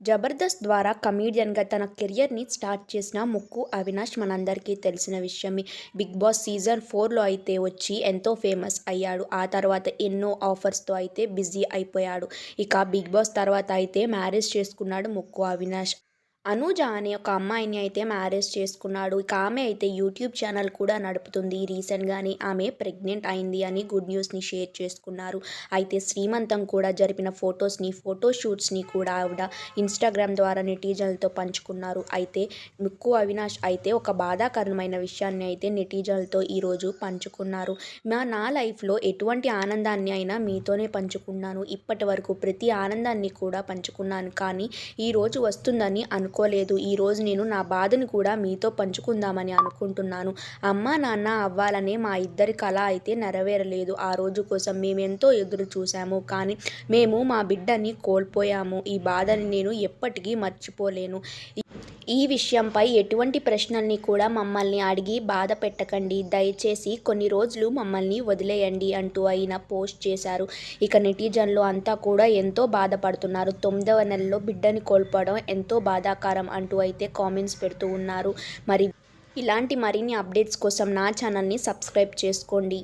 జబర్దస్త్ ద్వారా కమీడియన్గా తన కెరియర్ని స్టార్ట్ చేసిన ముక్కు అవినాష్ మనందరికీ తెలిసిన విషయమే. బిగ్ బాస్ సీజన్ ఫోర్లో అయితే వచ్చి ఎంతో ఫేమస్ అయ్యాడు. ఆ తర్వాత ఎన్నో ఆఫర్స్తో అయితే బిజీ అయిపోయాడు. ఇక బిగ్ బాస్ తర్వాత అయితే మ్యారేజ్ చేసుకున్నాడు ముక్కు అవినాష్. అనుజ అనే ఒక అమ్మాయిని అయితే మ్యారేజ్ చేసుకున్నాడు. ఇక ఆమె అయితే యూట్యూబ్ ఛానల్ కూడా నడుపుతుంది. రీసెంట్గానే ఆమె ప్రెగ్నెంట్ అయింది అని గుడ్ న్యూస్ని షేర్ చేసుకున్నారు. అయితే శ్రీమంతం కూడా జరిపిన ఫొటోస్ని ఫోటోషూట్స్ని కూడా ఆవిడ ఇన్స్టాగ్రామ్ ద్వారా నెటిజన్లతో పంచుకున్నారు. అయితే ముక్కు అవినాష్ అయితే ఒక బాధాకరమైన విషయాన్ని అయితే నెటిజన్లతో ఈరోజు పంచుకున్నారు. మా నా లైఫ్లో ఎటువంటి ఆనందాన్ని అయినా మీతోనే పంచుకున్నాను. ఇప్పటి వరకు ప్రతి ఆనందాన్ని కూడా పంచుకున్నాను. కానీ ఈరోజు వస్తుందని అను అనుకోలేదు. ఈరోజు నేను నా బాధను కూడా మీతో పంచుకుందామని అనుకుంటున్నాను. అమ్మ నాన్న అవ్వాలనే మా ఇద్దరి కళ అయితే నెరవేరలేదు. ఆ రోజు కోసం మేము ఎంతో ఎదురు చూసాము కానీ మేము మా బిడ్డని కోల్పోయాము. ఈ బాధని నేను ఎప్పటికీ మర్చిపోలేను. ఈ విషయంపై ఎటువంటి ప్రశ్నల్ని కూడా మమ్మల్ని అడిగి బాధ పెట్టకండి. దయచేసి కొన్ని రోజులు మమ్మల్ని వదిలేయండి అంటూ ఆయన పోస్ట్ చేశారు. ఇక నెటిజన్లు అంతా కూడా ఎంతో బాధపడుతున్నారు. తొమ్మిదవ నెలలో బిడ్డని కోల్పోవడం ఎంతో బాధాకరం అంటూ అయితే కామెంట్స్ పెడుతూ ఉన్నారు. మరి ఇలాంటి మరిన్ని అప్డేట్స్ కోసం నా ఛానల్ని సబ్స్క్రైబ్ చేసుకోండి.